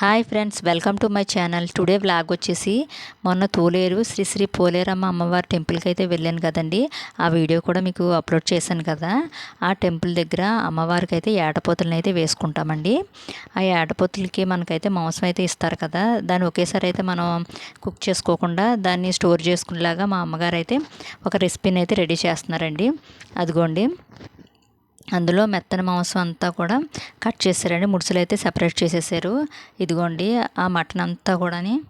Hi friends welcome to my channel today vlog వచ్చేసి మొన్న తోలేరు శ్రీ శ్రీ పోలేరమ్మ అమ్మవారి టెంపుల్కి అయితే వెళ్ళాను కదండి. ఆ వీడియో కూడా మీకు అప్లోడ్ చేశాను కదా. ఆ టెంపుల్ దగ్గర అమ్మవారికి అయితే ఏటపోతులను అయితే వేసుకుంటామండి. ఆ ఏటపోతులకి మనకైతే మాంసం అయితే ఇస్తారు కదా. దాన్ని ఒకేసారి అయితే మనం కుక్ చేసుకోకుండా దాన్ని స్టోర్ చేసుకునేలాగా మా అమ్మగారు అయితే ఒక రెసిపీని అయితే రెడీ చేస్తున్నారండి. అదిగోండి. అందులో మెత్తని మాంసం అంతా కూడా కట్ చేశారండి. ముడుసులు అయితే సెపరేట్ చేసేసారు. ఇదిగోండి ఆ మటన్ అంతా కూడాని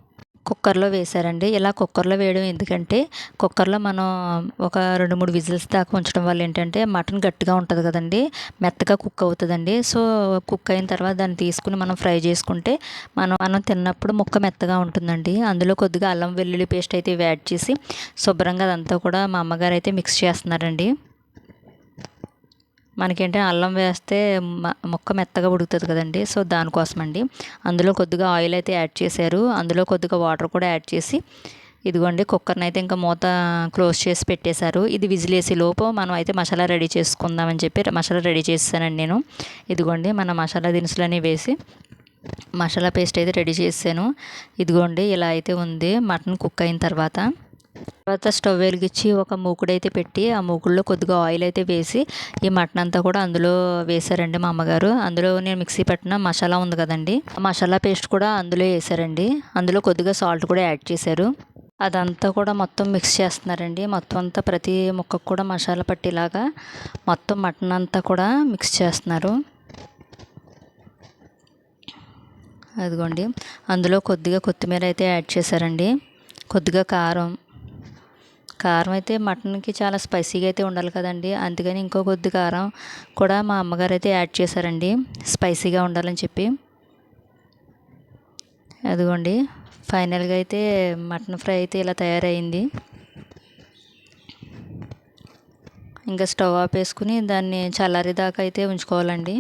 కుక్కర్లో వేశారండి. ఇలా కుక్కర్లో వేయడం ఎందుకంటే కుక్కర్లో మనం ఒక రెండు మూడు విజిల్స్ దాకా ఉంచడం వల్ల ఏంటంటే మటన్ గట్టిగా ఉంటుంది కదండి. మెత్తగా కుక్ అవుతుందండి. సో కుక్ అయిన తర్వాత దాన్ని తీసుకుని మనం ఫ్రై చేసుకుంటే మనం మనం తిన్నప్పుడు ముక్క మెత్తగా ఉంటుందండి. అందులో కొద్దిగా అల్లం వెల్లుల్లి పేస్ట్ అయితే యాడ్ చేసి శుభ్రంగా అదంతా కూడా మా అమ్మగారు అయితే మిక్స్ చేస్తున్నారండి. మనకేంటంటే అల్లం వేస్తే మొక్క మెత్తగా ఉడుకుతుంది కదండి. సో దానికోసం అండి అందులో కొద్దిగా ఆయిల్ అయితే యాడ్ చేశారు. అందులో కొద్దిగా వాటర్ కూడా యాడ్ చేసి ఇదిగోండి కుక్కర్ని అయితే ఇంకా మూత క్లోజ్ చేసి పెట్టేశారు. ఇది విజిలేసి లోపు మనం అయితే మసాలా రెడీ చేసుకుందామని చెప్పి మసాలా రెడీ చేసానండి నేను. ఇదిగోండి మన మసాలా దినుసులన్నీ వేసి మసాలా పేస్ట్ అయితే రెడీ చేశాను ఇదిగోండి ఇలా అయితే ఉంది. మటన్ కుక్ అయిన తర్వాత తర్వాత స్టవ్ వెలిగించి ఒక మూకుడైతే పెట్టి ఆ మూకుడులో కొద్దిగా ఆయిల్ అయితే వేసి ఈ మటన్ అంతా కూడా అందులో వేశారండి మా అమ్మగారు. అందులో నేను మిక్సీ పెట్టిన మసాలా ఉంది కదండి. ఆ మసాలా పేస్ట్ కూడా అందులో వేసారండి అందులో కొద్దిగా సాల్ట్ కూడా యాడ్ చేశారు. అదంతా కూడా మొత్తం మిక్స్ చేస్తున్నారండి. మొత్తం అంతా ప్రతి ముక్కకు కూడా మసాలా పట్టేలాగా మొత్తం మటన్ అంతా కూడా మిక్స్ చేస్తున్నారు. అదిగోండి. అందులో కొద్దిగా కొత్తిమీర అయితే యాడ్ చేశారండి. కొద్దిగా కారం కారం అయితే మటన్కి చాలా స్పైసీగా అయితే ఉండాలి కదండి. అందుకని ఇంకో కొద్ది కారం కూడా మా అమ్మగారు అయితే యాడ్ చేశారండి. స్పైసీగా ఉండాలని చెప్పి. అదిగోండి. ఫైనల్గా అయితే మటన్ ఫ్రై అయితే ఇలా తయారైంది. ఇంకా స్టవ్ ఆపేసుకుని దాన్ని చల్లారేదాకా అయితే ఉంచుకోవాలండి.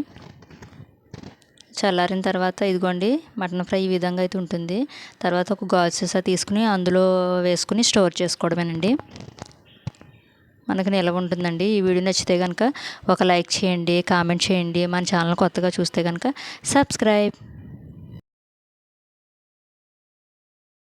చల్లారిన తర్వాత ఇదిగోండి మటన్ ఫ్రై ఈ విధంగా అయితే ఉంటుంది. తర్వాత ఒక గాజు సీసా తీసుకుని అందులో వేసుకుని స్టోర్ చేసుకోవడమేనండి. మనకు నిలవ ఉంటుందండి. ఈ వీడియో నచ్చితే కనుక ఒక లైక్ చేయండి కామెంట్ చేయండి. మన ఛానల్ కొత్తగా చూస్తే కనుక సబ్స్క్రైబ్.